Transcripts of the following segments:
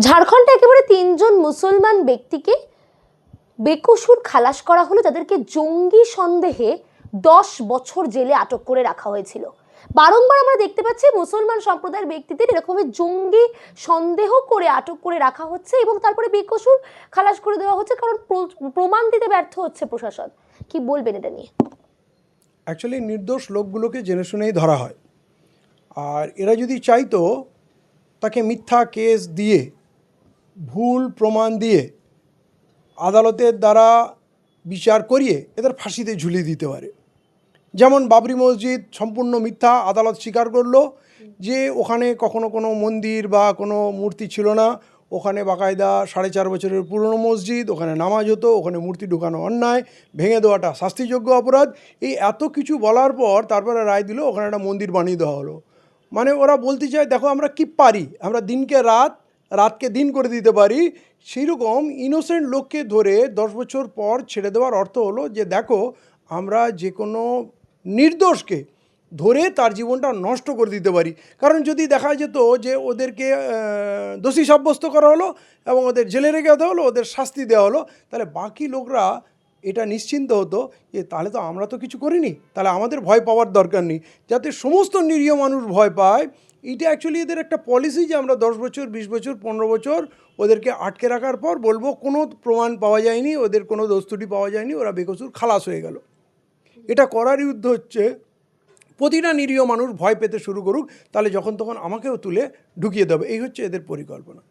ঝাড়খণ্ডে একেবারে তিনজন মুসলমান ব্যক্তিকে বেকসুর খালাস করা হলো, যাদেরকে জঙ্গি সন্দেহে দশ বছর জেলে আটক করে রাখা হয়েছিল। বারংবার আমরা দেখতে পাচ্ছি মুসলমান সম্প্রদায়ের ব্যক্তিদের এরকমই জঙ্গি সন্দেহ করে আটক করে রাখা হচ্ছে এবং তারপরে বেকসুর খালাস করে দেওয়া হচ্ছে, কারণ প্র- প্রমাণ দিতে ব্যর্থ হচ্ছে প্রশাসন। কি বলবেন এটা নিয়ে? অ্যাকচুয়ালি নির্দোষ লোকগুলোকে জেনে শুনেই ধরা হয়। আর এরা যদি চাইতো তাকে মিথ্যা কেস দিয়ে ভুল প্রমাণ দিয়ে আদালতের দ্বারা বিচার করিয়ে এদের ফাঁসিতে ঝুলিয়ে দিতে পারে। যেমন বাবরি মসজিদ সম্পূর্ণ মিথ্যা, আদালত স্বীকার করল যে ওখানে কখনো কোনো মন্দির বা কোনো মূর্তি ছিল না। ওখানে বাকায়দা সাড়ে চার বছরের পুরনো মসজিদ, ওখানে নামাজ হতো, ওখানে মূর্তি ঢুকানো অন্যায়, ভেঙে দেওয়াটা শাস্তিযোগ্য অপরাধ। এই এত কিছু বলার পর তারপরে রায় দিল, ওখানে একটা মন্দির বানিয়ে দেওয়া হলো। মানে ওরা বলতে চায়, দেখো, আমরা কি পারি? আমরা দিনকে রাত রাতকে দিন করে দিতে পারি। রকম ইনোসেন্ট লোককে ধরে দশ বছর পর ছেড়ে দেওয়ার অর্থ হলো যে, দেখো, আমরা যে কোনো নির্দোষকে ধরে তার জীবনটা নষ্ট করে দিতে পারি। কারণ যদি দেখা যেত যে, ওদেরকে দোষী সাব্যস্ত করা হলো এবং ওদের জেলে রেখে দেওয়া হলো, ওদের শাস্তি দেওয়া হলো, তাহলে বাকি লোকরা এটা নিশ্চিন্ত হতো যে, তাহলে তো আমরা তো কিছু করিনি। তাহলে আমাদের ভয় পাওয়ার দরকার নেই। যাতে সমস্ত নিরীহ মানুষ ভয় পায় এটা অ্যাকচুয়ালি এদের একটা পলিসি যে আমরা দশ বছর, বিশ বছর, পনেরো বছর ওদেরকে আটকে রাখার পর বলব কোনো প্রমাণ পাওয়া যায়নি, ওদের কোনো দস্তুটি পাওয়া যায়নি, ওরা বেকসুর খালাস হয়ে গেল। এটা করার যুদ্ধ হচ্ছে, প্রতিটা নিরীহ মানুষ ভয় পেতে শুরু করুক, তাহলে যখন তখন আমাকেও তুলে ঢুকিয়ে দেবে, এই হচ্ছে এদের পরিকল্পনা।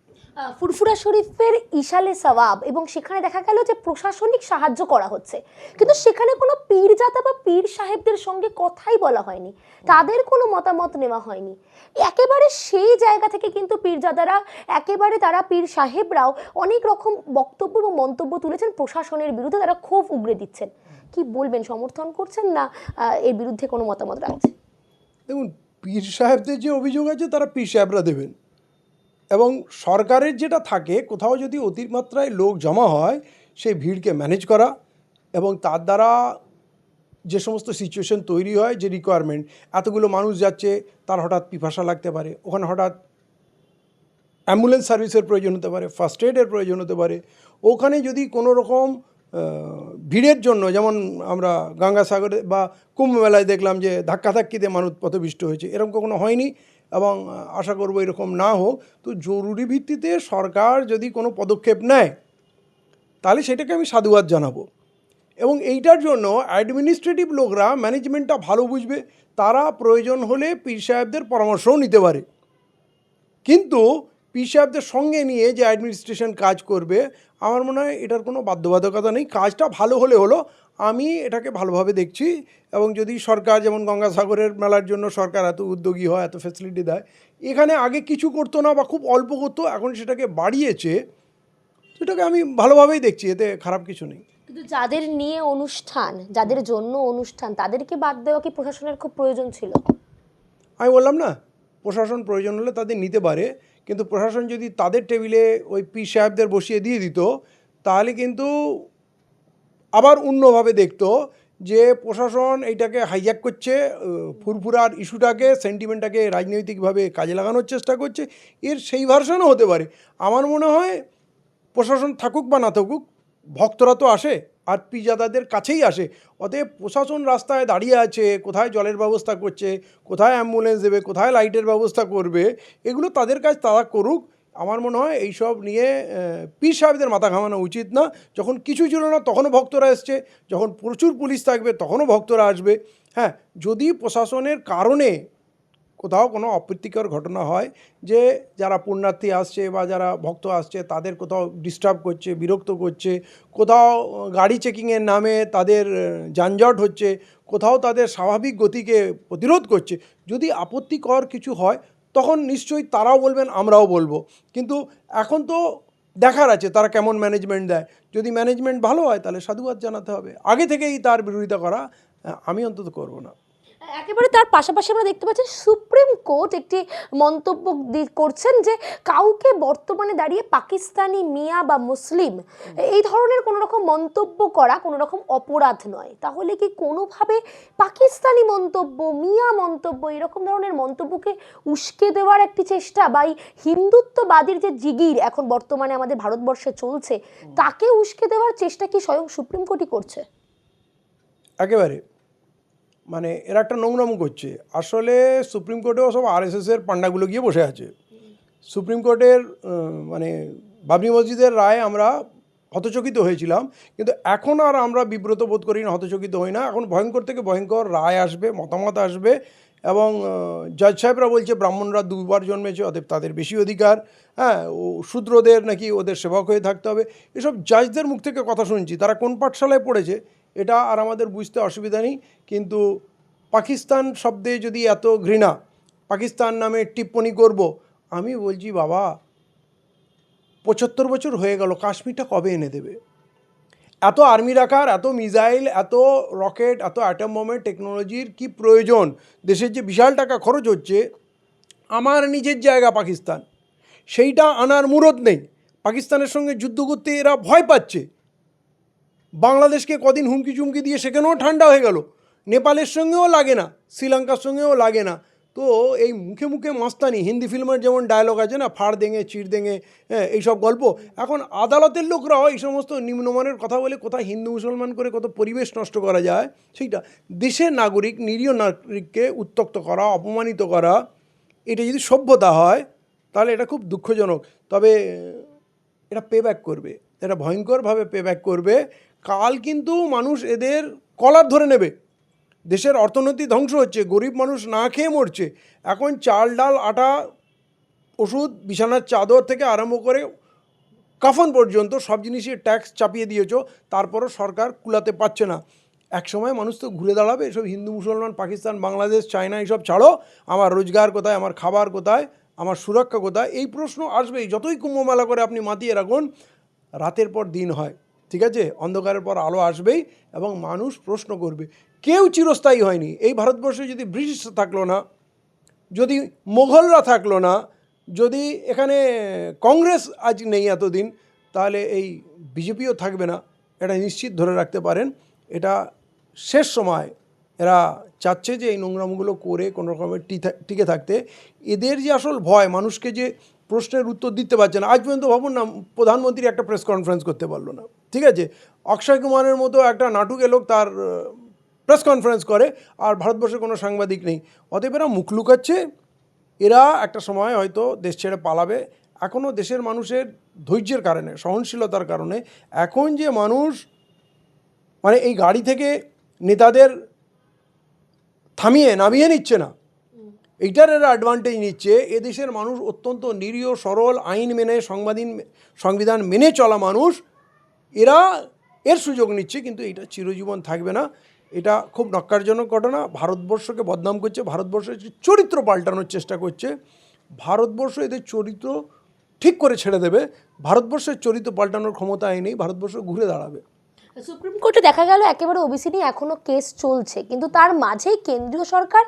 ফুরফুরা শরীফের ইশালে সওয়াব এবং সেখানে দেখা গেল যে প্রশাসনিক সাহায্য করা হচ্ছে। কিন্তু সেখানে কোনো পীরজাদা বা পীর সাহেবদের সঙ্গে কথাই বলা হয়নি। তাদের কোনো মতামত নেওয়া হয়নি। একেবারে সেই জায়গা থেকে কিন্তু পীরজাদারা, একেবারে তারা পীর সাহেবরাও অনেক রকম বক্তব্য এবং মন্তব্য তুলেছেন প্রশাসনের বিরুদ্ধে। তারা ক্ষোভ উগড়ে দিচ্ছেন। কি বলবেন, সমর্থন করছেন না এর বিরুদ্ধে কোনো মতামত রাখছেন? দেখুন, পীর সাহেবদের যে অভিযোগ আছে, তারা পীর সাহেবরা দেবেন। এবং সরকারের যেটা থাকে, কোথাও যদি অতিমাত্রায় লোক জমা হয়, সেই ভিড়কে ম্যানেজ করা এবং তার দ্বারা যে সমস্ত সিচুয়েশন তৈরি হয়, যে রিকোয়ারমেন্ট এতগুলো মানুষ যাচ্ছে, তার হঠাৎ পিপাসা লাগতে পারে। ওখানে হঠাৎ অ্যাম্বুলেন্স সার্ভিসের প্রয়োজন হতে পারে ফার্স্ট এডের প্রয়োজন হতে পারে। ওখানে যদি কোনো রকম ভিড়ের জন্য, যেমন আমরা গঙ্গাসাগরে বা কুম্ভ মেলায় দেখলাম যে ধাক্কাধাক্কিতে মানুষ পথবিষ্ট হয়েছে, এরকম কখনো হয়নি? এবং আশা করব এরকম না হোক, তো জরুরি ভিত্তিতে সরকার যদি কোনো পদক্ষেপ নেয়, তাহলে সেটাকে আমি সাধুবাদ জানাব। এবং এইটার জন্য অ্যাডমিনিস্ট্রেটিভ লোকরা ম্যানেজমেন্টটা ভালো বুঝবে, তারা প্রয়োজন হলে পীর সাহেবদের পরামর্শও নিতে পারে। কিন্তু সাহেবদের সঙ্গে নিয়ে যে অ্যাডমিনিস্ট্রেশন কাজ করবে আমার মনে হয় এটার কোনো বাধ্যবাধকতা নেই। কাজটা ভালো হলে হলো আমি এটাকে ভালোভাবে দেখছি এবং যদি সরকার যেমন গঙ্গাসাগরের মেলার জন্য সরকার এত উদ্যোগী হয় এত ফ্যাসিলিটি দেয় এখানে আগে কিছু করতো না বা খুব অল্প করতো এখন সেটাকে বাড়িয়েছে সেটাকে আমি ভালোভাবেই দেখছি এতে খারাপ কিছু নেই। কিন্তু যাদের নিয়ে অনুষ্ঠান যাদের জন্য অনুষ্ঠান তাদেরকে বাদ দেওয়া কি প্রশাসনের খুব প্রয়োজন ছিল? আমি বললাম না প্রশাসন প্রয়োজন হলে তাদের নিতে পারে কিন্তু প্রশাসন যদি তাদের টেবিলে ওই পি সাহেবদের বসিয়ে দিয়ে দিত, তাহলে কিন্তু আবার অন্যভাবে দেখতো যে প্রশাসন এইটাকে হাইজ্যাক করছে ফুরফুরার ইস্যুটাকে সেন্টিমেন্টটাকে রাজনৈতিকভাবে কাজে লাগানোর চেষ্টা করছে। এর সেই ভার্সনও হতে পারে। আমার মনে হয় প্রশাসন থাকুক বা না থাকুক, ভক্তরা তো আসে। আর পিজাদাদের কাছেই আসে। অতএব প্রশাসন রাস্তায় দাঁড়িয়ে আছে, কোথায় জলের ব্যবস্থা করছে, কোথায় অ্যাম্বুলেন্স দেবে, কোথায় লাইটের ব্যবস্থা করবে, এগুলো তাদের কাজ তারা করুক। আমার মনে হয় এইসব নিয়ে পীর সাহেবদের মাথা ঘামানো উচিত না। যখন কিছু ছিল না, তখনও ভক্তরা এসছে। যখন প্রচুর পুলিশ থাকবে, তখনও ভক্তরা আসবে। হ্যাঁ যদি প্রশাসনের কারণে কোথাও কোনো অপ্রীতিকর ঘটনা হয় যে যারা পুণ্যার্থী আসছে বা যারা ভক্ত আসছে তাদের কোথাও ডিস্টার্ব করছে, বিরক্ত করছে, কোথাও গাড়ি চেকিংয়ের নামে তাদের যানজট হচ্ছে, কোথাও তাদের স্বাভাবিক গতিকে প্রতিরোধ করছে। যদি আপত্তিকর কিছু হয়, তখন নিশ্চয়ই তারাও বলবেন, আমরাও বলব। কিন্তু এখন তো দেখার আছে তারা কেমন ম্যানেজমেন্ট দেয়। যদি ম্যানেজমেন্ট ভালো হয়, তাহলে সাধুবাদ জানাতে হবে। আগে থেকেই তার বিরোধিতা করা আমি অন্তত করব না। একেবারে তার পাশাপাশি আমরা দেখতে পাচ্ছি সুপ্রিম কোর্ট একটি মন্তব্য করছেন যে কাউকে বর্তমানে দাঁড়িয়ে পাকিস্তানি মিয়া বা মুসলিম এই ধরনের কোনো রকম মন্তব্য করা কোনো রকম অপরাধ নয়। তাহলে কি কোনোভাবে পাকিস্তানি মন্তব্য, মিয়া মন্তব্য এরকম ধরনের মন্তব্যকে উস্কে দেওয়ার একটি চেষ্টা বা এই হিন্দুত্ববাদীর যে জিগির এখন বর্তমানে আমাদের ভারতবর্ষে চলছে, তাকে উস্কে দেওয়ার চেষ্টা কি স্বয়ং সুপ্রিম কোর্টই করছে? একেবারে। মানে এরা একটা নোংরামো করছে। আসলে সুপ্রিম কোর্টেও সব আর আরএসএসের পান্ডাগুলো গিয়ে বসে আছে। সুপ্রিম কোর্টের মানে বাবরি মসজিদের রায় আমরা হতচকিত হয়েছিলাম। কিন্তু এখন আর আমরা বিব্রত বোধ করি না, হতচকিত হই না। এখন ভয়ঙ্কর থেকে ভয়ঙ্কর রায় আসবে, মতামত আসবে এবং জজ সাহেবরা বলছে ব্রাহ্মণরা দুবার জন্মেছে, অতএব তাদের বেশি অধিকার। হ্যাঁ ও শূদ্রদের নাকি ওদের সেবক হয়ে থাকতে হবে। এসব জাজদের মুখ থেকে কথা শুনছি। তারা কোন পাঠশালায় পড়েছে? এটা আর আমাদের বুঝতে অসুবিধা নেই। কিন্তু পাকিস্তান শব্দে যদি এত ঘৃণা, পাকিস্তান নামে টিপ্পণী করব, আমি বলছি, বাবা, পঁচাত্তর বছর হয়ে গেল, কাশ্মীরটা কবে এনে দেবে? এত আর্মি রাখার এত মিসাইল, এত রকেট, এত অ্যাটম বোমের টেকনোলজির কি প্রয়োজন? দেশের যে বিশাল টাকা খরচ হচ্ছে, আমার নিজের জায়গা পাকিস্তান। সেইটা আনার মুরত নেই। পাকিস্তানের সঙ্গে যুদ্ধ করতে এরা ভয় পাচ্ছে। বাংলাদেশকে কদিন হুমকি চুমকি দিয়ে সেখানেও ঠান্ডা হয়ে গেল। নেপালের সঙ্গেও লাগে না, শ্রীলঙ্কার সঙ্গেও লাগে না। তো এই মুখে মুখে মাস্তানি, হিন্দি ফিল্মের যেমন ডায়লগ আছে না, ফাড় দেঙে চিড় দেঙে হ্যাঁ এইসব গল্প, এখন আদালতের লোকরাও এই সমস্ত নিম্নমানের কথা বলে কোথায় হিন্দু মুসলমান করে কত পরিবেশ নষ্ট করা যায়, সেইটা দেশের নাগরিক, নিরীহ নাগরিককে উত্তক্ত করা, অপমানিত করা, এটা যদি সভ্যতা হয়, তাহলে এটা খুব দুঃখজনক। তবে এটা পে ব্যাক করবে, এটা ভয়ঙ্করভাবে পে ব্যাক করবে। কাল কিন্তু মানুষ এদের কলার ধরে নেবে। দেশের অর্থনীতি ধ্বংস হচ্ছে, গরিব মানুষ না খেয়ে মরছে। এখন চাল, ডাল, আটা, ওষুধ, বিছানার চাদর থেকে আরম্ভ করে কাফন পর্যন্ত সব জিনিসের ট্যাক্স চাপিয়ে দিয়েছ, তারপরও সরকার কুলাতে পারছে না। এক সময় মানুষ তো ঘুরে দাঁড়াবে, এসব হিন্দু, মুসলমান, পাকিস্তান, বাংলাদেশ, চায়না এইসব ছাড়ো, আমার রোজগার কোথায়, আমার খাবার কোথায়, আমার সুরক্ষা কোথায়, এই প্রশ্ন আসবেই। যতই কুম্ভমেলা করে আপনি মাতিয়ে রাখুন, রাতের পর দিন হয়। ঠিক আছে? অন্ধকারের পর আলো আসবেই এবং মানুষ প্রশ্ন করবে, কেউ চিরস্থায়ী হয়নি। এই ভারতবর্ষে যদি ব্রিটিশ থাকল না, যদি মোঘলরা থাকল না, যদি এখানে কংগ্রেস আজ নেই এতদিন, তাহলে এই বিজেপিও থাকবে না। এটা নিশ্চিত ধরে রাখতে পারেন। এটা শেষ সময়। এরা চাচ্ছে যে এই নোংরামগুলো করে কোনো রকমের টিকে থাকতে। এদের যে আসল ভয়, মানুষকে যে প্রশ্নের উত্তর দিতে পারছে না। আজ পর্যন্ত ভাবুন না, প্রধানমন্ত্রী একটা প্রেস কনফারেন্স করতে পারল না। ঠিক আছে? অক্ষয় কুমারের মতো একটা নাটুকে লোক তার প্রেস কনফারেন্স করে, আর ভারতবর্ষে কোনো সাংবাদিক নেই। অতএব এরা মুখ লুকাচ্ছে, এরা একটা সময় হয়তো দেশ ছেড়ে পালাবে। এখনও দেশের মানুষের ধৈর্যের কারণে, সহনশীলতার কারণে, এখন যে মানুষ মানে এই গাড়ি থেকে নেতাদের থামিয়ে নামিয়ে নিচ্ছে না এইটার এরা অ্যাডভান্টেজ নিচ্ছে। এদেশের মানুষ অত্যন্ত নিরীহ, সরল, আইন মেনে, সংবাদিন, সংবিধান মেনে চলা মানুষ। এরা এর সুযোগ নিচ্ছে, কিন্তু এটা চিরজীবন থাকবে না। এটা খুব নক্কারজনক ঘটনা। ভারতবর্ষকে বদনাম করছে। ভারতবর্ষের চরিত্র পাল্টানোর চেষ্টা করছে, ভারতবর্ষ এদের চরিত্র ঠিক করে ছেড়ে দেবে। ভারতবর্ষের চরিত্র পাল্টানোর ক্ষমতা নেই। ভারতবর্ষ ঘুরে দাঁড়াবে। সুপ্রিম কোর্টে দেখা গেল একেবারে ওবিসি নিয়ে এখনও কেস চলছে। কিন্তু তার মাঝেই কেন্দ্রীয় সরকার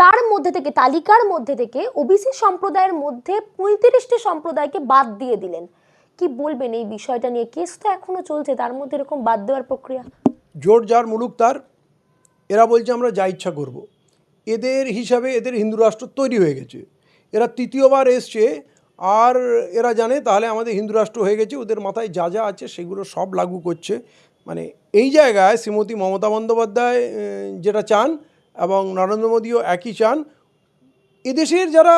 তার মধ্যে থেকে, তালিকার মধ্যে থেকে ওবিসি সম্প্রদায়ের মধ্যে পঁয়ত্রিশটি সম্প্রদায়কে বাদ দিয়ে দিলেন। কি বলবেন এই বিষয়টা নিয়ে? কেস তো এখনও চলছে, তার মধ্যে এরকম বাদ দেওয়ার প্রক্রিয়া। জোর যার মুলুক তার, এরা বলছে আমরা যা ইচ্ছা করব। এদের হিসাবে এদের হিন্দু রাষ্ট্র তৈরি হয়ে গেছে। এরা তৃতীয়বার এসছে, আর এরা জানে তাহলে আমাদের হিন্দু রাষ্ট্র হয়ে গেছে, ওদের মাথায় যা যা আছে সেগুলো সব লাগু করছে। মানে এই জায়গায় শ্রীমতী মমতা বন্দ্যোপাধ্যায় যেটা চান এবং নরেন্দ্র মোদীও একই চান, এদেশের যারা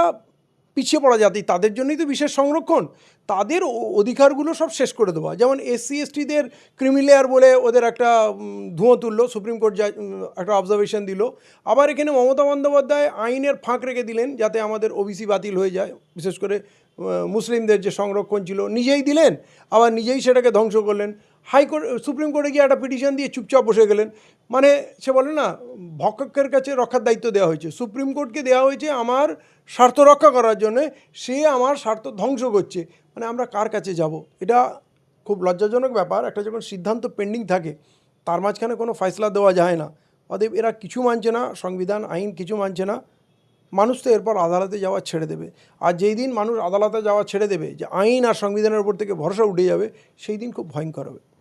পিছিয়ে পড়া জাতি, তাদের জন্যই তো বিশেষ সংরক্ষণ। তাদের অধিকারগুলো সব শেষ করে দেওয়া। যেমন এসসি, এসটিদের ক্রিমিলেয়ার বলে ওদের একটা ধুঁয়ো তুললো, সুপ্রিম কোর্ট একটা অবজারভেশন দিল। আবার এখানে মমতা বন্দ্যোপাধ্যায় আইনের ফাঁক রেখে দিলেন যাতে আমাদের ওবিসি বাতিল হয়ে যায়। বিশেষ করে মুসলিমদের যে সংরক্ষণ ছিল, নিজেই দিলেন, আবার নিজেই সেটাকে ধ্বংস করলেন। হাইকোর্ট সুপ্রিম কোর্টে গিয়ে একটা পিটিশন দিয়ে চুপচাপ বসে গেলেন। মানে সে বলে না ভক্ষকের কাছে রক্ষার দায়িত্ব দেওয়া হয়েছে। সুপ্রিম কোর্টকে দেওয়া হয়েছে আমার স্বার্থ রক্ষা করার জন্য, সে আমার স্বার্থ ধ্বংস করছে। মানে আমরা কার কাছে যাব? এটা খুব লজ্জাজনক ব্যাপার। একটা যখন সিদ্ধান্ত পেন্ডিং থাকে, তার মাঝখানে কোনো ফয়সলা দেওয়া যায় না। অতএব এরা কিছু মানছে না, সংবিধান, আইন কিছু মানছে না। মানুষ তো এরপর আদালতে যাওয়া ছেড়ে দেবে। আর যেই দিন মানুষ আদালতে যাওয়া ছেড়ে দেবে, যে আইন আর সংবিধানের উপর থেকে ভরসা উঠে যাবে, সেই দিন খুব ভয়ঙ্কর হবে।